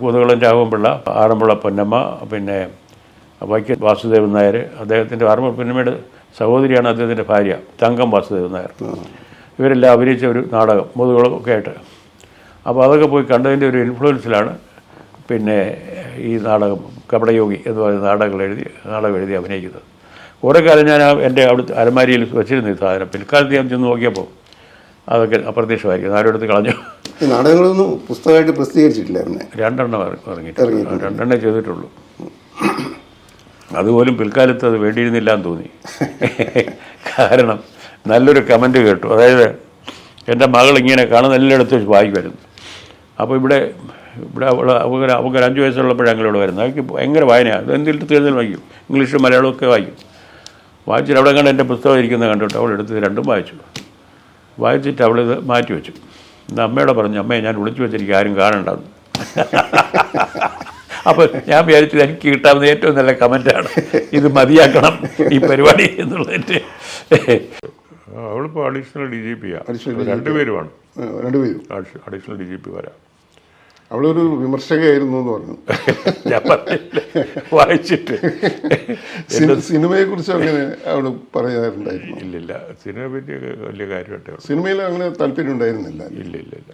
കൂതകുളം രാഘവൻപിള്ള ആറന്മുള പൊന്നമ്മ പിന്നെ വൈക്കം വാസുദേവൻ നായർ അദ്ദേഹത്തിന്റെ ആറന്മുള പൊന്നമ്മയുടെ സഹോദരിയാണ് അദ്ദേഹത്തിന്റെ ഭാര്യ തങ്കം വാസുദേവൻ നായർ. ഇവരെല്ലാം അഭിനയിച്ച ഒരു നാടകം മുതുകുളം ഒക്കെ ആയിട്ട് അപ്പോൾ അതൊക്കെ പോയി കണ്ടതിന്റെ ഒരു ഇൻഫ്ലുവൻസിലാണ് പിന്നെ ഈ നാടകം കപടയോഗി എന്ന് പറയുന്ന നാടകങ്ങൾ എഴുതി നാടകം എഴുതി അഭിനയിക്കുന്നത്. കുറേ കാലം ഞാൻ എന്റെ അവിടുത്തെ അലമാരിയിൽ വെച്ചിരുന്നു ഈ സാധനം. പിൽക്കാലത്ത് ഞാൻ ചെന്ന് നോക്കിയപ്പോൾ അതൊക്കെ അപ്രത്യക്ഷമായിരിക്കും ആരോടത്ത് കളഞ്ഞു. ഈ നാടകങ്ങളൊന്നും പുസ്തകമായിട്ട് പ്രസിദ്ധീകരിച്ചിട്ടില്ലായിരുന്നേ രണ്ടെണ്ണം ഇറ- ഇറങ്ങിയിട്ടുണ്ട്. രണ്ടെണ്ണേ ചെയ്തിട്ടുള്ളൂ. അതുപോലും പിൽക്കാലത്ത് അത് വേണ്ടിയിരുന്നില്ല എന്ന് തോന്നി. കാരണം നല്ലൊരു കമന്റ് കേട്ടു. അതായത് എന്റെ മകൾ ഇങ്ങനെ കാണുന്ന എല്ലായിടത്തും വെച്ച് വായിക്കുമായിരുന്നു അപ്പോൾ ഇവിടെ ഇവിടെ അവൾ അവർക്ക് അവൾക്ക് ഒരു അഞ്ച് വയസ്സുള്ളപ്പോഴാണ് ഞങ്ങളിവിടെ വരുന്നത്. അവർക്ക് ഭയങ്കര വായനയാണ് എന്തെങ്കിലും തീർന്നാലും വായിക്കും. ഇംഗ്ലീഷും മലയാളവും ഒക്കെ വായിക്കും. വായിച്ചിട്ട് അവിടെ കണ്ട് എന്റെ പുസ്തകം ഇരിക്കുന്നത് കണ്ടിട്ട് അവൾ എടുത്ത് രണ്ടും വായിച്ചു. വായിച്ചിട്ട് അവളിത് മാറ്റി വെച്ചു. ഇന്ന് അമ്മയോട് പറഞ്ഞു അമ്മയെ ഞാൻ വിളിച്ചു വെച്ചിരിക്കും ആരും കാണണ്ടെന്ന്. അപ്പോൾ ഞാൻ വിചാരിച്ചത് എനിക്ക് കിട്ടാവുന്ന ഏറ്റവും നല്ല കമന്റാണ് ഇത് മതിയാക്കണം ഈ പരിപാടി എന്നുള്ളതിന്റെ അവളിപ്പോൾ അഡീഷണൽ ഡി ജി പി ആണ് രണ്ടുപേരുമാണ്. രണ്ടുപേരും. അഡീഷണൽ ഡി ജി പി വരാം. അവളൊരു വിമർശകയായിരുന്നു എന്ന് പറഞ്ഞു. ഞാൻ വായിച്ചിട്ട്. സിനിമയെ കുറിച്ച് അങ്ങനെ അവൾ പറയാറുണ്ടായിരുന്നു. ഇല്ലില്ല. സിനിമയെ പറ്റി വലിയ കാര്യമായിട്ട് സിനിമയിൽ അങ്ങനെ താല്പര്യം ഉണ്ടായിരുന്നില്ല. ഇല്ല ഇല്ല ഇല്ല